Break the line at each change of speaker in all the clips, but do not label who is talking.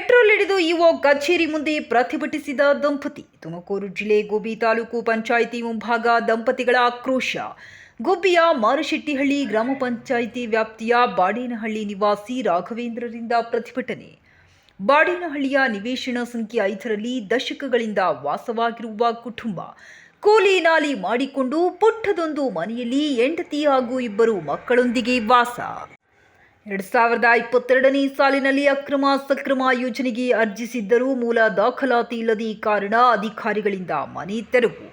PDO ಕಚೇರಿ ಮುಂದೆ ಪ್ರತಿಭಟಿಸಿದ ದಂಪತಿ. ತುಮಕೂರು ಜಿಲ್ಲೆ ಗುಬ್ಬಿ ತಾಲೂಕು ಪಂಚಾಯಿತಿ ಮುಂಭಾಗ ದಂಪತಿಗಳ ಆಕ್ರೋಶ. ಗುಬ್ಬಿಯ ಮಾರುಶೆಟ್ಟಿಹಳ್ಳಿ ಗ್ರಾಮ ಪಂಚಾಯಿತಿ ವ್ಯಾಪ್ತಿಯ ಬಾಡೇನಹಳ್ಳಿ ನಿವಾಸಿ ರಾಘವೇಂದ್ರರಿಂದ ಪ್ರತಿಭಟನೆ. ಬಾಡೇನಹಳ್ಳಿಯ ನಿವೇಶನ ಸಂಖ್ಯೆ ಐದರಲ್ಲಿ ದಶಕಗಳಿಂದ ವಾಸವಾಗಿರುವ ಕುಟುಂಬ. ಕೂಲಿ ನಾಲಿ ಮಾಡಿಕೊಂಡು ಪುಟ್ಟದೊಂದು ಮನೆಯಲ್ಲಿ ಹೆಂಡತಿ ಹಾಗೂ ಇಬ್ಬರು ಮಕ್ಕಳೊಂದಿಗೆ ವಾಸ. ಎರಡ್ ಸಾವಿರದ ಇಪ್ಪತ್ತೆರಡನೇ ಸಾಲಿನಲ್ಲಿ ಅಕ್ರಮ ಸಕ್ರಮ ಯೋಜನೆಗೆ ಅರ್ಜಿಸಿದ್ದರೂ ಮೂಲ ದಾಖಲಾತಿ ಇಲ್ಲದ ಕಾರಣ ಅಧಿಕಾರಿಗಳಿಂದ ಮನೆ ತೆರವು.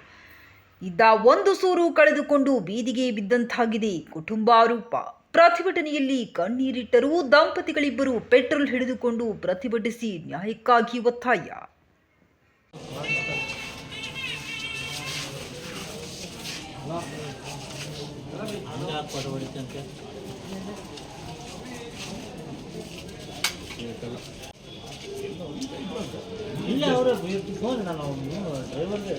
ಇದ್ದ ಒಂದು ಸೂರು ಕಳೆದುಕೊಂಡು ಬೀದಿಗೆ ಬಿದ್ದಂತಾಗಿದೆ. ಕುಟುಂಬ ಆರೋಪ ಪ್ರತಿಭಟನೆಯಲ್ಲಿ ಕಣ್ಣೀರಿಟ್ಟರೂ ದಂಪತಿಗಳಿಬ್ಬರು ಪೆಟ್ರೋಲ್ ಹಿಡಿದುಕೊಂಡು ಪ್ರತಿಭಟಿಸಿ ನ್ಯಾಯಕ್ಕಾಗಿ ಒತ್ತಾಯ.
ಇಲ್ಲ ಅವರು ಫೋನ್ ನಾನು ಡ್ರೈವರ್ಗೆ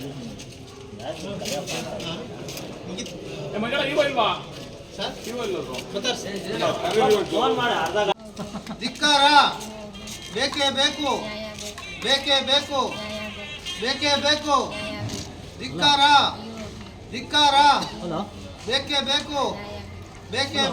ಮಗಳ ಇವ ಇಲ್ವಾ? ಇವ ಇಲ್ಲರು
ಫೋನ್ ಮಾಡಿ ಅರ್ಧ
ಧಿಕ್ಕಾರ ಬೇಕೇ ಬೇಕು ಬೇಕೇ ಬೇಕು ಬೇಕೇ ಬೇಕು ಧಿಕ್ಕಾರ ಧಿಕ್ಕಾರ ಬೇಕೇ ಬೇಕು ಬೇಕೇ